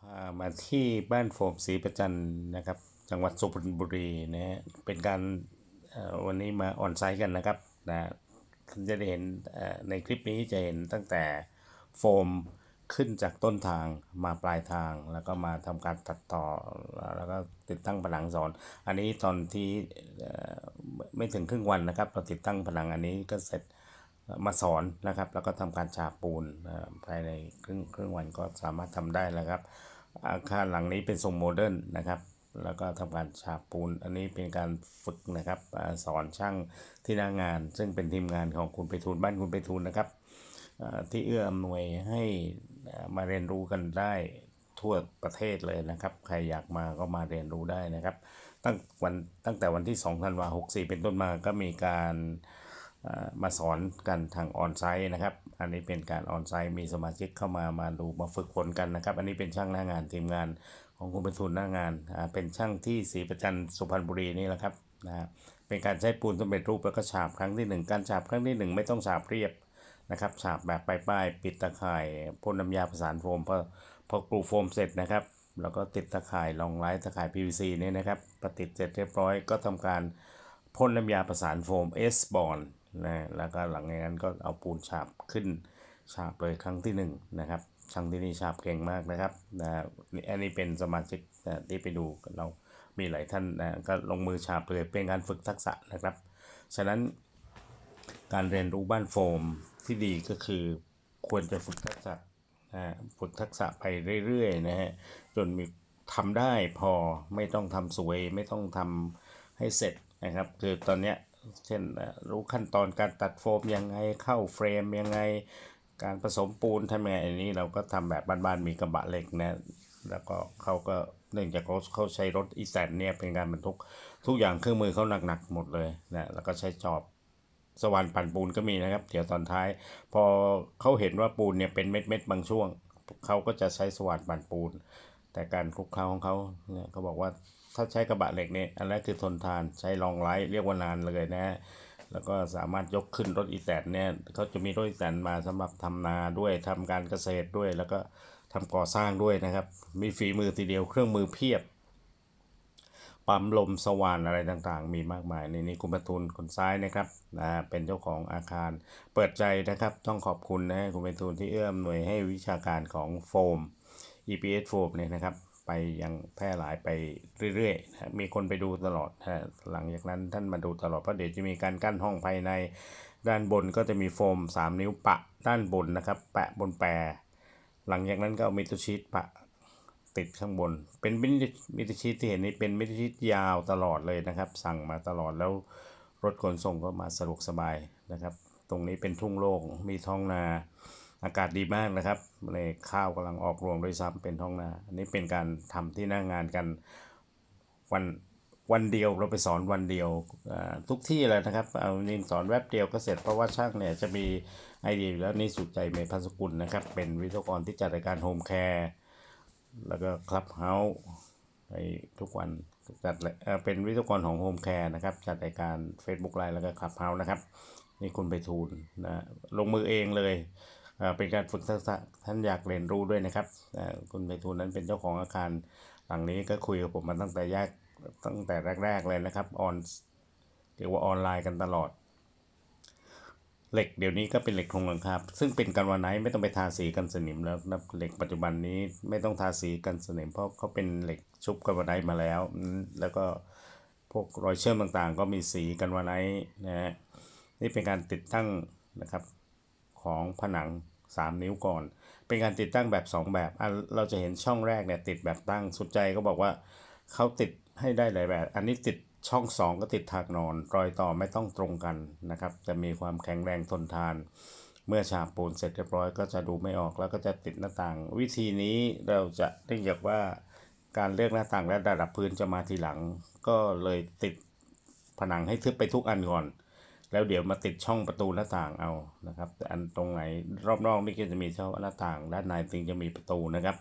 พามาที่บ้านโฟมศรีประจันนะครับ จังหวัดสุพรรณบุรีนะฮะเป็นการวันนี้มาออนไซต์กันนะครับนะท่านจะได้เห็นในคลิปนี้จะเห็นตั้งแต่โฟมขึ้นจากต้นทางมาปลายทางแล้วก็มาทำการตัดต่อแล้วก็ติดตั้งผนังสอน อันนี้ตอนที่ไม่ถึงครึ่งวันนะครับเราติดตั้งผนังอันนี้ก็เสร็จ มาสอนนะครับ แล้วก็ทำการฉาบปูนภายในครึ่งครึ่งวันก็สามารถทำได้แล้วครับ อาคารหลังนี้เป็นทรงโมเดิร์นนะครับ แล้วก็ทำการฉาบปูน อันนี้เป็นการฝึกนะครับสอนช่างที่หน้างาน ซึ่งเป็นทีมงานของคุณไปทูลบ้านคุณไปทูลนะครับที่เอื้ออำนวยให้มาเรียนรู้กันได้ทั่วประเทศเลยนะครับ ใครอยากมาก็มาเรียนรู้ได้นะครับ ตั้งวันตั้งแต่วันที่2ธันวาคม64เป็นต้นมาก็มีการ มาสอนกันทางออนไซต์นะครับ อันนี้เป็นการออนไซต์มีสมาชิกเข้ามามาดูมาฝึกฝนกันนะครับ อันนี้เป็นช่างหน้างานทีมงานของคุณเป็นทุนหน้างาน เป็นช่างที่ศรีประจันสุพรรณบุรีนี่แหละครับนะฮะเป็นการใช้ปูนสำเร็จรูปแล้วก็ฉาบครั้งที่หนึ่งการฉาบครั้งที่หนึ่งไม่ต้องฉาบเรียบนะครับฉาบแบบป้ายๆปิดตะข่ายพ่นน้ำยาประสานโฟมพอพอกรูโฟมเสร็จนะครับแล้วก็ติดตะข่ายรองไร้ตะข่าย PVC นี่นะครับพอติดเสร็จเรียบร้อยก็ทำการพ่นน้ำยาประสานโฟม S บอล นะแล้วก็หลังจากนั้นก็เอาปูนฉาบขึ้นฉาบเลยครั้งที่หนึ่งนะครับช่างที่นี่ฉาบเก่งมากนะครับนะอันนี้เป็นสมาชิกนะที่ไปดูกับเรามีหลายท่านนะก็ลงมือฉาบเลยเป็นการฝึกทักษะนะครับ ฉะนั้นการเรียนรู้บ้านโฟมที่ดีก็คือควรจะฝึกทักษะนะฝึกทักษะไปเรื่อยๆนะฮะจนมีทำได้พอไม่ต้องทำสวยไม่ต้องทำให้เสร็จนะครับ คือตอนเนี้ย เช่นรู้ขั้นตอนการตัดโฟมยังไงเข้าเฟรมยังไง การผสมปูนทำยังไงอันนี้เราก็ทำแบบบ้านๆมีกระบะเหล็กนะแล้วก็เขาก็เนื่องจากเขาเขาใช้รถอีแตนเนี่ยเป็นการบรรทุกทุกอย่างเครื่องมือเขาหนักๆหมดเลยนะแล้วก็ใช้จอบสว่านปั่นปูนก็มีนะครับเดี๋ยวตอนท้าย พอเขาเห็นว่าปูนเนี่ยเป็นเม็ดๆบางช่วงเขาก็จะใช้สว่านปั่นปูน แต่การคลุกเคล้าของเขาเนี่ยเขาบอกว่า ถ้าใช้กระบะเหล็กเนี่ยอันแรกคือทนทานใช้รองไร้เรียกว่านานเลยนะแล้วก็สามารถยกขึ้นรถอีแตนเนี่ยเขาจะมีรถอีแตนมาสำหรับทำนาด้วยทำการเกษตรด้วย แล้วก็ทำก่อสร้างด้วยนะครับ มีฝีมือทีเดียวเครื่องมือเพียบปั๊มลมสว่านอะไรต่างๆ มีมากมายในนี้คุณประทุนคนซ้ายนะครับนะเป็นเจ้าของอาคารเปิดใจนะครับ ต้องขอบคุณนะฮะคุณประทุนที่เอื้อมหน่วยให้วิชาการของโฟม EPS โฟมเนี่ยนะครับ ไปยังแพร่หลายไปเรื่อยๆนะมีคนไปดูตลอดนะหลังจากนั้นท่านมาดูตลอดเพราะเดี๋ยวจะมีการกั้นห้องภายใน ด้านบนก็จะมีโฟม 3 นิ้วปะด้านบนนะครับ แปะบนแปร หลังจากนั้นก็เอามิเตรชีตปะติดข้างบน เป็นมิตรชีตที่เห็นนี้เป็นมิตรชีตยาวตลอดเลยนะครับ สั่งมาตลอดแล้วรถขนส่งก็มาสะดวกสบายนะครับ ตรงนี้เป็นทุ่งโล่งมีท้องนา อากาศดีมากนะครับในข้าวกำลังออกรวงด้วยซ้ำเป็นท้องนาอันนี้เป็นการทำที่หน้างานกันวันวันเดียวเราไปสอนวันเดียวทุกที่เลยนะครับเอานี่สอนแวบเดียวก็เสร็จเพราะว่าช่างเนี่ยจะมีไอเดียแล้วนี่สุดใจเมย์พัสกุลนะครับ เป็นวิศวกรที่จัดรายการโฮมแคร์แล้วก็คลับเฮาส์ไปทุกวันจัดเอ่อเป็นวิศวกรของโฮมแคร์นะครับ จัดรายการ Facebook ไลน์แล้วก็คลับเฮาส์นะครับ นี่คุณไปทูลนะลงมือเองเลย เอ่อเป็นการฝึกทักษะท่านอยากเรียนรู้ด้วยนะครับคุณไปทูลนั้นเป็นเจ้าของอาคารหลังนี้ก็คุยกับผมมาตั้งแต่แยกตั้งแต่แรก ๆเลยนะครับออนเรียกว่าออนไลน์กันตลอด เหล็กเดี๋ยวนี้ก็เป็นเหล็กโครงหลังคาซึ่งเป็นกันวาไนท์ไม่ต้องไปทาสีกันสนิมแล้วนะเหล็กปัจจุบันนี้ไม่ต้องทาสีกันสนิม เพราะเขาเป็นเหล็กชุบกันวาไนท์มาแล้ว แล้วก็พวกรอยเชื่อมต่างๆ ก็มีสีกันวาไนท์นะฮะนี่เป็นการติดตั้งนะครับ ของผนัง 3 นิ้วก่อน เป็นการติดตั้งแบบ 2 แบบอะเราจะเห็นช่องแรกเนี่ยติดแบบตั้งสุดใจก็บอกว่าเขาติดให้ได้หลายแบบ อันนี้ติดช่อง 2 ก็ติดถากนอน รอยต่อไม่ต้องตรงกันนะครับ จะมีความแข็งแรงทนทาน เมื่อฉาบปูนเสร็จเรียบร้อยก็จะดูไม่ออกแล้วก็จะติดหน้าต่าง วิธีนี้เราจะเนื่องจากว่าการเลือกหน้าต่างและระดับพื้นจะมาทีหลัง ก็เลยติดผนังให้ทึบไปทุกอันก่อน แล้วเดี๋ยวมาติดช่องประตูหน้าต่างเอานะครับแต่อันตรงไหนรอบนอกนี่ก็จะมีช่องหน้าต่าง ด้านในถึงจะมีประตูนะครับ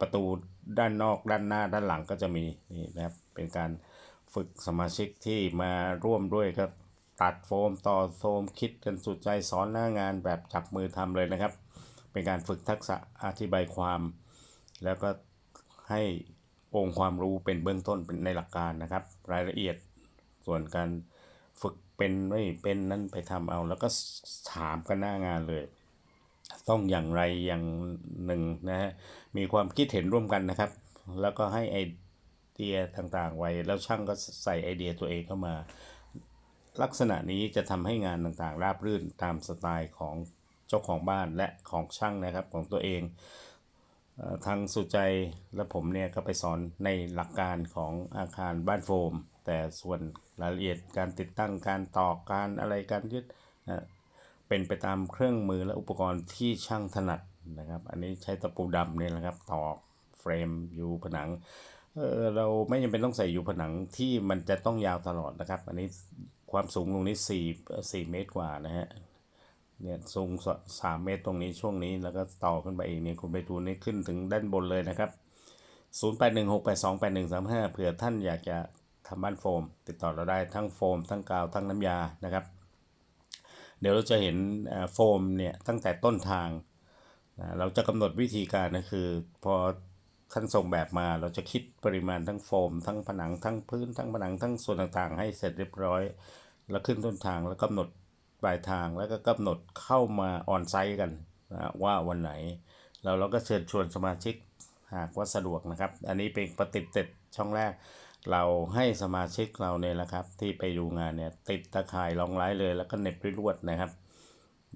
ประตูด้านนอกด้านหน้าด้านหลังก็จะมีนี่นะครับเป็นการฝึกสมาชิกที่มาร่วมด้วยครับตัดโฟมต่อโฟมคิดกันสุดใจสอนหน้างานแบบจับมือทำเลยนะครับ เป็นการฝึกทักษะอธิบายความ แล้วก็ให้องค์ความรู้เป็นเบื้องต้นเป็นในหลักการนะครับ รายละเอียดส่วนการฝึก เป็นไม่เป็นนั้นไปทำเอา แล้วก็ถามกันหน้างานเลย ต้องอย่างไรอย่างหนึ่งนะฮะมีความคิดเห็นร่วมกันนะครับ แล้วก็ให้ไอเดียต่างๆไว้ แล้วช่างก็ใส่ไอเดียตัวเองเข้ามา ลักษณะนี้จะทำให้งานต่างๆ ราบรื่นตามสไตล์ของเจ้าของบ้านและของช่างนะครับของตัวเองทางสุใจและผมเนี่ยก็ไปสอนในหลักการของอาคารบ้านโฟม แต่ส่วนรายละเอียดการติดตั้งการตอกการอะไรการยึดนะเป็นไปตามเครื่องมือและอุปกรณ์ที่ช่างถนัดนะครับ อันนี้ใช้ตะปูดำเนี่ยนะครับตอกเฟรมยูผนังเออเราไม่จำเป็นต้องใส่ยูผนังที่มันจะต้องยาวตลอดนะครับ อันนี้ความสูงตรงนี้4 4เมตรกว่านะฮะเนี่ยสูงสามเมตรตรงนี้ช่วงนี้แล้วก็ต่อขึ้นไปอีกเนี่ยคุณไปดูนี่ขึ้นถึงด้านบนเลยนะครับ 0816828135เผื่อท่านอยากจะ ทำบ้านโฟม ติดต่อเราได้ทั้งโฟม ทั้งกาวทั้งน้ำยานะครับ เดี๋ยวเราจะเห็นโฟมเนี่ยตั้งแต่ต้นทาง เราจะกำหนดวิธีการนะคือ พอท่านส่งแบบมาเราจะคิดปริมาณทั้งโฟม ทั้งผนังทั้งพื้นทั้งผนังทั้งส่วนต่างๆ ให้เสร็จเรียบร้อย แล้วขึ้นต้นทางแล้วกำหนดปลายทางแล้วก็กำหนดเข้ามาออนไซต์กันนะว่าวันไหนแล้วเราก็เชิญชวนสมาชิกหากว่าสะดวกนะครับ อันนี้เป็นปฏิบเต็ดช่องแรก เราให้สมาชิกเราเนี่ยแหละครับ ที่ไปดูงานเนี่ยติดตะข่ายรองไร้เลย แล้วก็เหน็บด้วยลวดนะครับ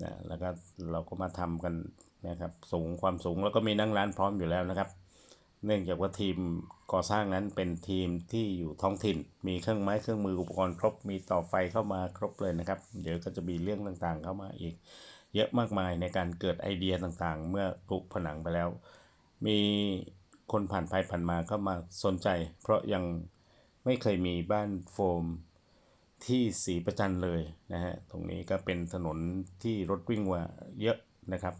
นะแล้วก็เราก็มาทำกันนะครับสูงความสูงแล้วก็มีนั่งร้านพร้อมอยู่แล้วนะครับ เนื่องจากว่าทีมก่อสร้างนั้นเป็นทีมที่อยู่ท้องถิ่น มีเครื่องไม้เครื่องมืออุปกรณ์ครบมีต่อไฟเข้ามาครบเลยนะครับ เดี๋ยวก็จะมีเรื่องต่างๆเข้ามาอีก เยอะมากมายในการเกิดไอเดียต่างๆ เมื่อปลูกผนังไปแล้ว มีคนผ่านไปผ่านมาเข้ามาสนใจ เพราะยัง ไม่เคยมีบ้านโฟมที่สีประจันเลยนะฮะ ตรงนี้ก็เป็นถนนที่รถวิ่งว่าเยอะนะครับ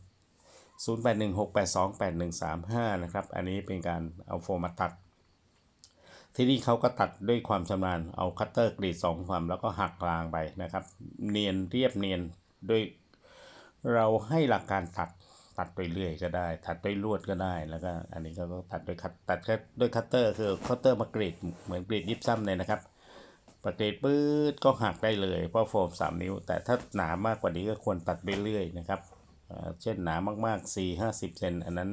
0816828135 นะครับ อันนี้เป็นการเอาโฟมมาตัด ที่นี่เขาก็ตัดด้วยความชำนาญ เอาคัตเตอร์กรีดสองความแล้วก็หักกลางไปนะครับ เนียนเรียบเนียนด้วยเราให้หลักการตัด ตัดไปเรื่อยก็ได้ ตัดด้วยลวดก็ได้ แล้วก็อันนี้ก็ตัดด้วยคัตตัดแค่ด้วยคัตเตอร์คือคัตเตอร์มากรีดเหมือนกรีดยิบซ้ำเลยนะครับปกรีดปื๊ดก็หักได้เลยเพราะโฟม 3 นิ้ว แต่ถ้าหนามากกว่านี้ก็ควรตัดไปเรื่อยนะครับเช่นหนามากๆ 4 50เซนอันนั้น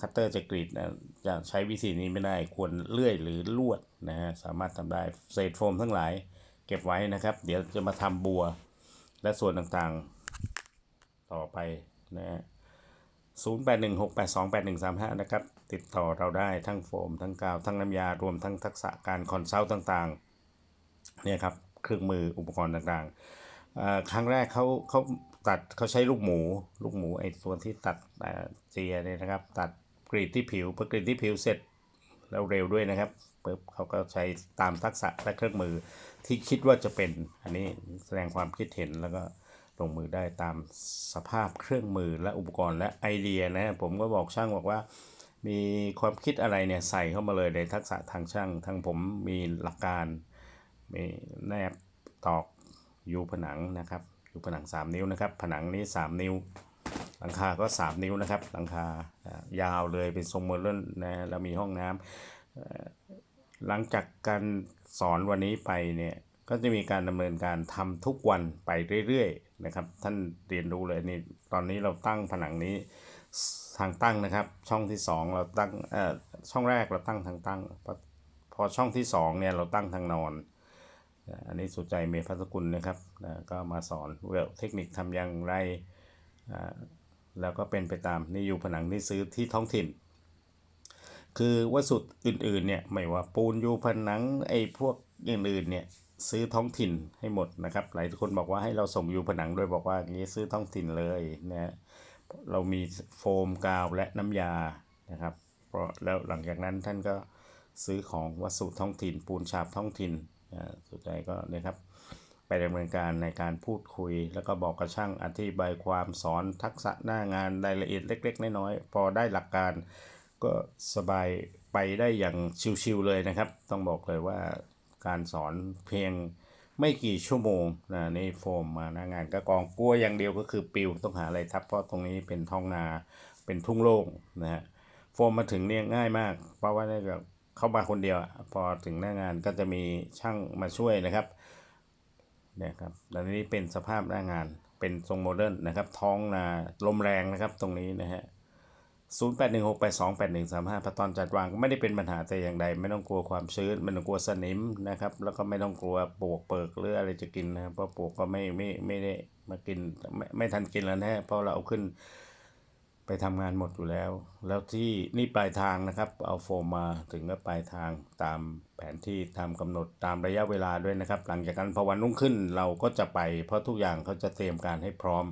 คัตเตอร์จะกรีดนะจะใช้วิธีนี้ไม่ได้ควรเลื่อยหรือลวดนะฮะสามารถทำได้เศษโฟมทั้งหลายเก็บไว้นะครับ เดี๋ยวจะมาทำบัวและส่วนต่างๆต่อไปนะฮะ 0816828135 นะครับ ติดต่อเราได้ทั้งโฟม ทั้งกาว ทั้งน้ำยารวมทั้งทักษะการคอนซัลท์ต่างๆเนี่ยครับเครื่องมืออุปกรณ์ต่างๆ ครั้งแรกเขาเขาตัดเขาใช้ลูกหมูลูกหมูไอ้ส่วนที่ตัดเจียเนี่ยนะครับ ตัดกรีดที่ผิวพอกรีดที่ผิวเสร็จแล้วเร็วด้วยนะครับปุ๊บเขาก็ใช้ตามทักษะและเครื่องมือที่คิดว่าจะเป็น อันนี้แสดงความคิดเห็นแล้วก็ ลงมือได้ตามสภาพเครื่องมือและอุปกรณ์และไอเดียนะผมก็บอกช่างบอกว่า มีความคิดอะไรเนี่ยใส่เข้ามาเลยในทักษะทางช่างทางผมมีหลักการ มีแนบตอกอยู่ผนังนะครับอยู่ผนัง 3 นิ้วนะครับ ผนังนี้ 3 นิ้ว หลังคาก็ 3 นิ้วนะครับ หลังคายาวเลยเป็นทรงโมเดิร์นนะแล้วมีห้องน้ำหลังจากการสอนวันนี้ไปเนี่ยก็จะมีการดำเนินการทำทุกวันไปเรื่อยๆ นะครับ ท่านเรียนรู้เลยนี่ตอนนี้เราตั้งผนังนี้ทางตั้งนะครับ ช่องที่ 2 เราตั้งเอ่อช่องแรกเราตั้งทางตั้ง พอช่องที่2เนี่ยเราตั้งทางนอน อันนี้สุใจเมพัสกุลนะครับก็มาสอนเวลเทคนิคทำอย่างไรแล้วก็เป็นไปตามนี่อยู่ผนังที่ซื้อที่ท้องถิ่น คือวัสดุอื่นๆเนี่ยไม่ว่าปูนอยู่ผนังไอ้พวกอย่างอื่นเนี่ย ซื้อท้องถิ่นให้หมดนะครับ หลายคนบอกว่าให้เราส่งอยู่ผนังด้วยบอกว่าอย่างนี้ซื้อท้องถิ่นเลยนะฮะเรามีโฟมกาวและน้ำยานะครับเพราะแล้วหลังจากนั้นท่านก็ซื้อของวัสดุท้องถิ่น ปูนฉาบท้องถิ่นสุดใจก็นี่ยครับ ไปดำเนินการในการพูดคุย แล้วก็บอกกับช่างอธิบายความสอนทักษะหน้างานรายละเอียดเล็ก ๆ น้อยๆพอได้หลักการก็สบายไปได้อย่างชิวๆเลยนะครับ ต้องบอกเลยว่า การสอนเพียงไม่กี่ชั่วโมงนะนี่โฟมมาหน้างานก็กองกลัวอย่างเดียวก็คือปิวต้องหาอะไรทับเพราะตรงนี้เป็นท้องนาเป็นทุ่งโล่งนะฮะโฟมมาถึงเนี่ยง่ายมาก เพราะว่าเนี่ยแบบเข้ามาคนเดียว พอถึงหน้างานก็จะมีช่างมาช่วยนะครับเนี่ยครับแล้วนี้เป็นสภาพหน้างานเป็นทรงโมเดิร์นนะครับ ท้องนาลมแรงนะครับตรงนี้นะฮะ 0 8 1 6 8 2 8 1 3 5พอตอนจัดวางก็ไม่ได้เป็นปัญหาแต่อย่างใด ไม่ต้องกลัวความชื้น ไม่ต้องกลัวสนิมนะครับ แล้วก็ไม่ต้องกลัวปวกเปิกหรืออะไรจะกินนะครับเพราะปวกก็ไม่ไม่ไม่ได้มากินไม่ไม่ทันกินแล้วแนะฮะเพราะเราเอาขึ้นไปทำงานหมดอยู่แล้ว แล้วที่นี่ปลายทางนะครับ เอาโฟมมาถึงก็ปลายทางตามแผนที่ตามกำหนดตามระยะเวลาด้วยนะครับ หลังจากนั้นพอวันรุ่งขึ้นเราก็จะไป เพราะทุกอย่างเขาจะเตรียมการให้พร้อม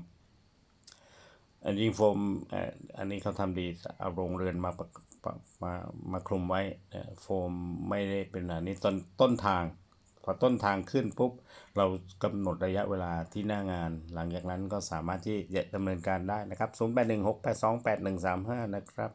อันยิงโฟมเอ่ออันนี้เขาทำดีเอาโรงเรือนมาประปะมามาคลุมไว้เอ่อโฟมไม่ได้เป็นอันนี้ต้นต้นทาง พอต้นทางขึ้นปุ๊บ เรากำหนดระยะเวลาที่หน้างาน หลังจากนั้นก็สามารถที่จะดำเนินการได้นะครับ 0816828135 นะครับ